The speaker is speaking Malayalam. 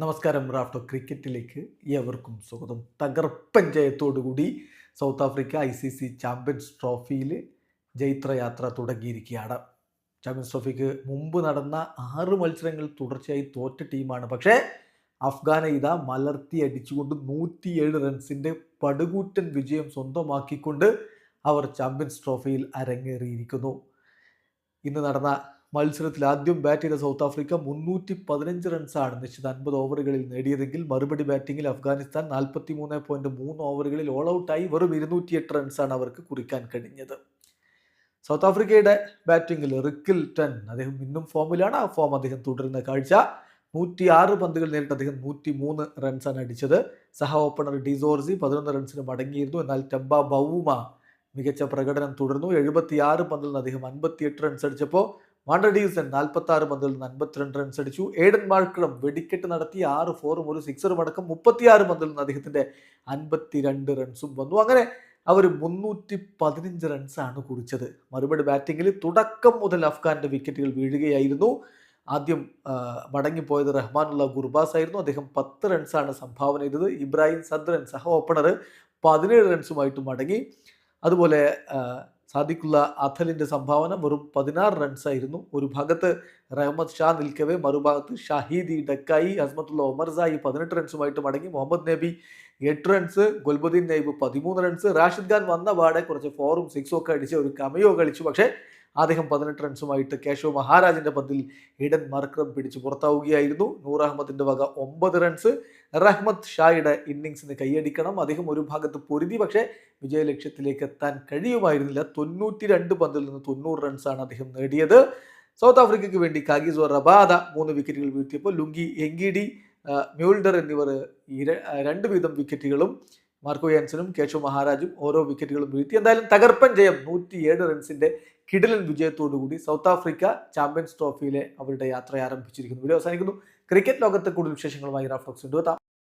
നമസ്കാരം റാഫ്റ്റോ ക്രിക്കറ്റിലേക്ക് ഏവർക്കും സ്വാഗതം. തകർപ്പൻ ജയത്തോടുകൂടി സൗത്ത് ആഫ്രിക്ക ഐ സി സി ചാമ്പ്യൻസ് ട്രോഫിയിൽ ജൈത്രയാത്ര തുടങ്ങിയിരിക്കുകയാണ്. ചാമ്പ്യൻസ് ട്രോഫിക്ക് മുമ്പ് നടന്ന ആറ് മത്സരങ്ങൾ തുടർച്ചയായി തോറ്റ ടീമാണ്. പക്ഷേ അഫ്ഗാനെ ഇതാ മലർത്തി അടിച്ചുകൊണ്ട് നൂറ്റിയേഴ് റൺസിന്റെ പടുകൂറ്റൻ വിജയം സ്വന്തമാക്കിക്കൊണ്ട് അവർ ചാമ്പ്യൻസ് ട്രോഫിയിൽ അരങ്ങേറിയിരിക്കുന്നു. ഇന്ന് നടന്ന മത്സരത്തിൽ ആദ്യം ബാറ്റ് ചെയ്ത സൗത്ത് ആഫ്രിക്ക മുന്നൂറ്റി പതിനഞ്ച് റൺസാണ് നിശ്ചിത അൻപത് ഓവറുകളിൽ നേടിയതെങ്കിൽ മറുപടി ബാറ്റിംഗിൽ അഫ്ഗാനിസ്ഥാൻ നാൽപ്പത്തി മൂന്ന് പോയിന്റ് മൂന്ന് ഓവറുകളിൽ ഓൾ ഔട്ടായി വെറും ഇരുന്നൂറ്റിയെട്ട് റൺസാണ് അവർക്ക് കുറിക്കാൻ കഴിഞ്ഞത്. സൗത്ത് ആഫ്രിക്കയുടെ ബാറ്റിംഗിൽ റിക്കിൽ ടെൻ അദ്ദേഹം ഇന്നും ഫോമിലാണ് ആ ഫോം അദ്ദേഹം തുടരുന്ന കാഴ്ച നൂറ്റി ആറ് പന്തുകൾ നേരിട്ട് അദ്ദേഹം നൂറ്റി മൂന്ന് റൺസാണ് അടിച്ചത്. സഹ ഓപ്പണർ ഡിസോർസി പതിനൊന്ന് റൺസിന് മടങ്ങിയിരുന്നു. എന്നാൽ ടെമ്പ ബൗമ മികച്ച പ്രകടനം തുടർന്നു. എഴുപത്തിയാറ് പന്തിൽ നിന്ന് അദ്ദേഹം അൻപത്തിയെട്ട് റൺസ് അടിച്ചപ്പോൾ മാണ്ടഡീസൺ നാൽപ്പത്തി ആറ് പന്തിൽ നിന്ന് അൻപത്തിരണ്ട് റൺസ് അടിച്ചു. ഏഡൻ മാർക്രം വെടിക്കെട്ട് നടത്തി ആറ് ഫോറും ഒരു സിക്സറും അടക്കം മുപ്പത്തിയാറ് പന്തിൽ നിന്ന് അദ്ദേഹത്തിന്റെ അൻപത്തിരണ്ട് റൺസും വന്നു. അങ്ങനെ അവർ മുന്നൂറ്റി പതിനഞ്ച് റൺസാണ് കുറിച്ചത്. മറുപടി ബാറ്റിങ്ങിൽ തുടക്കം മുതൽ അഫ്ഗാന്റെ വിക്കറ്റുകൾ വീഴുകയായിരുന്നു. ആദ്യം മടങ്ങിപ്പോയത് റഹ്മാനുള്ള ഗുർബാസ് ആയിരുന്നു. അദ്ദേഹം പത്ത് റൺസാണ് സംഭാവന ചെയ്തത്. ഇബ്രാഹിം സദ്രൻ സഹ ഓപ്പണർ പതിനേഴ് റൺസുമായിട്ട് മടങ്ങി. അതുപോലെ സാദിഖുള്ള അഥലിന്റെ സംഭാവന വെറും പതിനാറ് റൺസായിരുന്നു ഒരു ഭാഗത്ത് റഹ്മദ് ഷാ നിൽക്കവേ മറുഭാഗത്ത് ഷഹീദി ഡക്കായി അസ്മത്തുള്ള ഒമർസായി പതിനെട്ട് റൺസുമായിട്ട് മടങ്ങി. മുഹമ്മദ് നബി എട്ട് റൺസ് ഗുൽബുദ്ദീൻ നൈബ് പതിമൂന്ന് റൺസ് റാഷിദ് ഖാൻ വന്ന പാടെ കുറച്ച് ഫോറും സിക്സും ഒക്കെ അടിച്ച് ഒരു കമയോ കളിച്ചു. പക്ഷേ അദ്ദേഹം പതിനെട്ട് റൺസുമായിട്ട് കേശവ് മഹാരാജിന്റെ പന്തിൽ ഇടൻ മർക്രം പിടിച്ച് പുറത്താവുകയായിരുന്നു. നൂർ അഹമ്മദിന്റെ വക ഒമ്പത് റൺസ്. റഹ്മത്ത് ഷായുടെ ഇന്നിങ്സിന് കൈയടിക്കണം. അദ്ദേഹം ഒരു ഭാഗത്ത് പൊരുതി പക്ഷേ വിജയലക്ഷ്യത്തിലേക്ക് എത്താൻ കഴിയുമായിരുന്നില്ല. തൊണ്ണൂറ്റി രണ്ട് പന്തിൽ നിന്ന് തൊണ്ണൂറ് റൺസാണ് അദ്ദേഹം നേടിയത്. സൗത്ത് ആഫ്രിക്കയ്ക്ക് വേണ്ടി കാഗിസോ റബാദ മൂന്ന് വിക്കറ്റുകൾ വീഴ്ത്തിയപ്പോൾ ലുങ്കി എങ്കിഡി മ്യൂൾഡർ എന്നിവർ രണ്ട് വീതം വിക്കറ്റുകളും മാർക്കോ യാൻസനും കേശവ് മഹാരാജും ഓരോ വിക്കറ്റുകളും വീഴ്ത്തി. എന്തായാലും തകർപ്പൻ ജയം നൂറ്റിയേഴ് റൺസിന്റെ കിടിലൻ വിജയത്തോടുകൂടി സൗത്ത് ആഫ്രിക്ക ചാമ്പ്യൻസ് ട്രോഫിയിലെ അവരുടെ യാത്ര ആരംഭിച്ചിരിക്കുന്നു. വീഡിയോ അവസാനിക്കുന്നു. ക്രിക്കറ്റ് ലോകത്തെ കൂടുതൽ വിശേഷങ്ങളുമായി റാഫ്റ്റോക്സ് കൊണ്ടുവെത്താം.